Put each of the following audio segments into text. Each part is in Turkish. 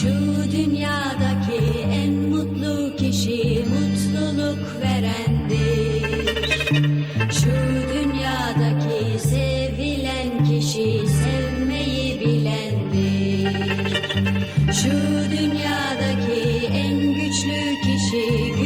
Şu dünyadaki en mutlu kişi mutluluk verendir. Şu dünyadaki sevilen kişi sevmeyi bilendir. Şu dünyadaki en güçlü kişi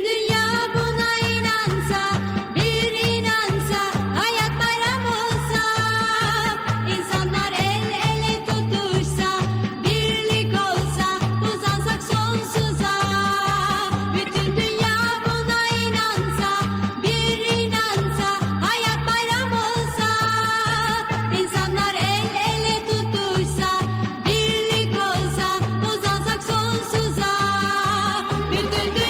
Thank you.